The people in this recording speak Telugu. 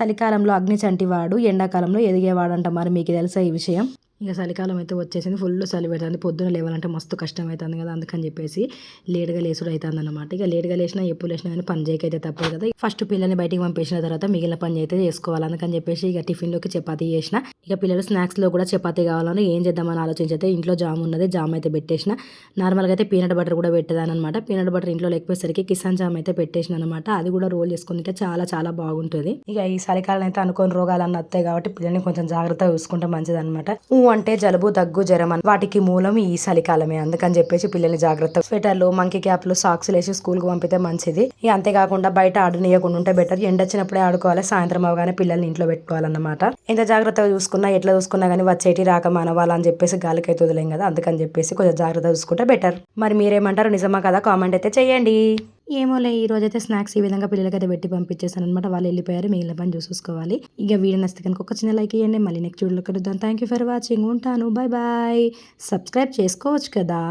చలికాలంలో అగ్ని చంటివాడు ఎండాకాలంలో ఎదిగేవాడంట మరి మీకు తెలుసా ఈ విషయం? ఇక చలికాలం అయితే వచ్చేసింది. ఫుల్ చలి పెడుతుంది. పొద్దున లేవాలంటే మస్తు కష్టం అవుతుంది కదా అందుకని చెప్పేసి లేట్గా లేసుడు అవుతుంది అనమాట ఇక లేట్గా లేచినా ఎప్పుడు లేచినా కానీ పని చేయకైతే తప్పదు కదా. ఫస్ట్ పిల్లల్ని బయటికి పంపించిన తర్వాత మిగిలిన పని అయితే చేసుకోవాలి. అందుకని చెప్పేసి ఇక టిఫిన్లోకి చపాతీ చేసిన. ఇక పిల్లలు స్నాక్స్లో కూడా చపాతీ కావాలని ఏం చేద్దామని ఆలోచించైతే ఇంట్లో జామ్ ఉన్నది. జామ్ అయితే పెట్టేసిన. నార్మల్గా అయితే పీనట్ బటర్ కూడా పెట్టేదాని అనమాట పీనట్ బటర్ ఇంట్లో లేకపోయేసరికి కిసాన్ జామ్ అయితే పెట్టేసిన అనమాట అది కూడా రోల్ చేసుకుంటే చాలా చాలా బాగుంటుంది. ఇక ఈ చలికాలం అయితే అనుకోని రోగాలన్నీ వస్తాయి కాబట్టి పిల్లల్ని కొంచెం జాగ్రత్తగా చూసుకుంటే మంచిది అనమాట అంటే జలుబు దగ్గు జ్వరం వాటికి మూలం ఈ చలికాలమే. అందుకని చెప్పేసి పిల్లల్ని జాగ్రత్త స్వెటర్లు మంకీ క్యాప్లు సాక్స్ వేసి స్కూల్కి పంపితే మంచిది. ఇక అంతేకాకుండా బయట ఆడనీయకుండా ఉంటే బెటర్. ఎండ వచ్చినప్పుడే ఆడుకోవాలి సాయంత్రం అవగానే పిల్లల్ని ఇంట్లో పెట్టుకోవాలన్నమాట. ఎంత జాగ్రత్తగా చూసుకున్నా ఎట్లా చూసుకున్నా కానీ వచ్చేటి రాక మనవాలని చెప్పేసి గాలికైతే వదిలేం కదా. అందుకని చెప్పేసి కొంచెం జాగ్రత్తగా చూసుకుంటే బెటర్. మరి మీరేమంటారు? నిజమా కదా? కామెంట్ అయితే చేయండి. ఏమోలే ఈ రోజైతే స్నాక్స్ ఈ విధంగా పిల్లలకైతే పెట్టి పంపించేసాను అనమాట వాళ్ళు వెళ్ళిపోయారు మిగిలిన పని చూసుకోవాలి ఇక వీడియో నచ్చితే కనుక ఒక చిన్న లైక్ ఇవ్వండి మళ్ళీ నెక్స్ట్ వీడియోలో కలుద్దాం. థ్యాంక్ యూ ఫర్ వాచింగ్ ఉంటాను. బాయ్ బాయ్ సబ్స్క్రైబ్ చేసుకోవచ్చు కదా?